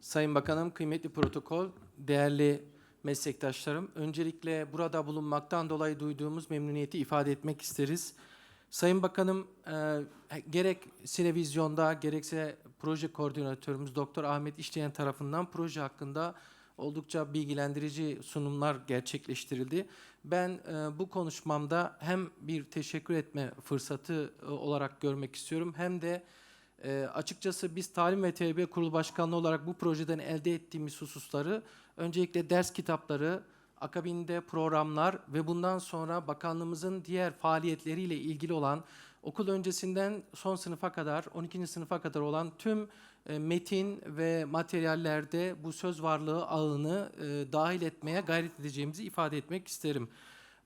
Sayın Bakanım, kıymetli protokol, değerli meslektaşlarım. Öncelikle burada bulunmaktan dolayı duyduğumuz memnuniyeti ifade etmek isteriz. Sayın Bakanım, e, gerek Sinevizyon'da gerekse proje koordinatörümüz Doktor Ahmet İşleyen tarafından proje hakkında oldukça bilgilendirici sunumlar gerçekleştirildi. Ben e, bu konuşmamda hem bir teşekkür etme fırsatı e, olarak görmek istiyorum hem de e, açıkçası biz Talim ve Terbiye Kurulu Başkanlığı olarak bu projeden elde ettiğimiz hususları öncelikle ders kitapları, akabinde programlar ve bundan sonra bakanlığımızın diğer faaliyetleriyle ilgili olan okul öncesinden son sınıfa kadar, 12. sınıfa kadar olan tüm e, metin ve materyallerde bu söz varlığı ağını e, dahil etmeye gayret edeceğimizi ifade etmek isterim.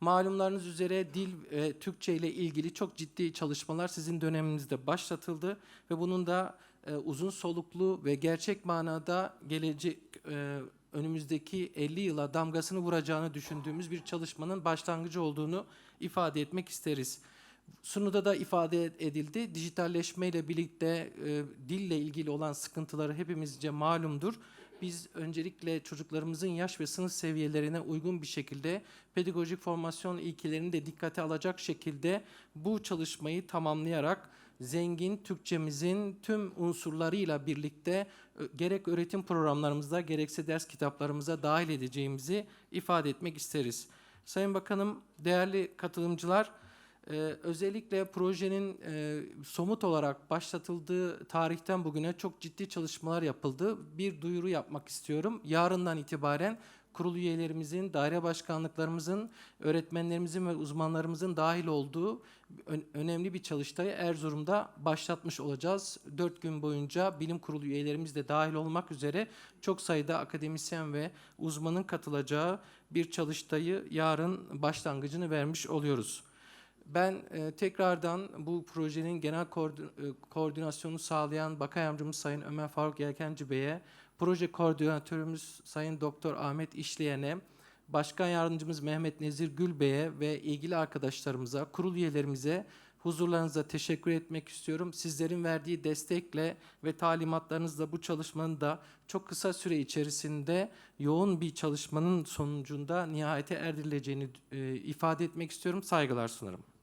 Malumlarınız üzere dil ve Türkçe ile ilgili çok ciddi çalışmalar sizin döneminizde başlatıldı ve bunun da e, uzun soluklu ve gerçek manada gelecek e, önümüzdeki 50 yıla damgasını vuracağını düşündüğümüz bir çalışmanın başlangıcı olduğunu ifade etmek isteriz. Sunuda da ifade edildi. Dijitalleşme ile birlikte e, dille ilgili olan sıkıntıları hepimizce malumdur. Biz öncelikle çocuklarımızın yaş ve sınıf seviyelerine uygun bir şekilde pedagojik formasyon ilkelerini de dikkate alacak şekilde bu çalışmayı tamamlayarak zengin Türkçemizin tüm unsurlarıyla birlikte gerek öğretim programlarımızda gerekse ders kitaplarımıza dahil edeceğimizi ifade etmek isteriz. Sayın Bakanım, değerli katılımcılar, ee, özellikle projenin e, somut olarak başlatıldığı tarihten bugüne çok ciddi çalışmalar yapıldı. Bir duyuru yapmak istiyorum. Yarından itibaren kurul üyelerimizin, daire başkanlıklarımızın, öğretmenlerimizin ve uzmanlarımızın dahil olduğu ön- önemli bir çalıştayı Erzurum'da başlatmış olacağız. Dört gün boyunca bilim kurulu üyelerimiz de dahil olmak üzere çok sayıda akademisyen ve uzmanın katılacağı bir çalıştayı yarın başlangıcını vermiş oluyoruz. Ben e, tekrardan bu projenin genel e, koordinasyonu sağlayan Bakan Yardımcımız Sayın Ömer Faruk Yelkenci Bey'e, proje koordinatörümüz Sayın Doktor Ahmet İşleyen'e, Başkan Yardımcımız Mehmet Nezir Gül Bey'e ve ilgili arkadaşlarımıza, kurul üyelerimize huzurlarınıza teşekkür etmek istiyorum. Sizlerin verdiği destekle ve talimatlarınızla bu çalışmanın da çok kısa süre içerisinde yoğun bir çalışmanın sonucunda nihayete erdirileceğini e, ifade etmek istiyorum. Saygılar sunarım.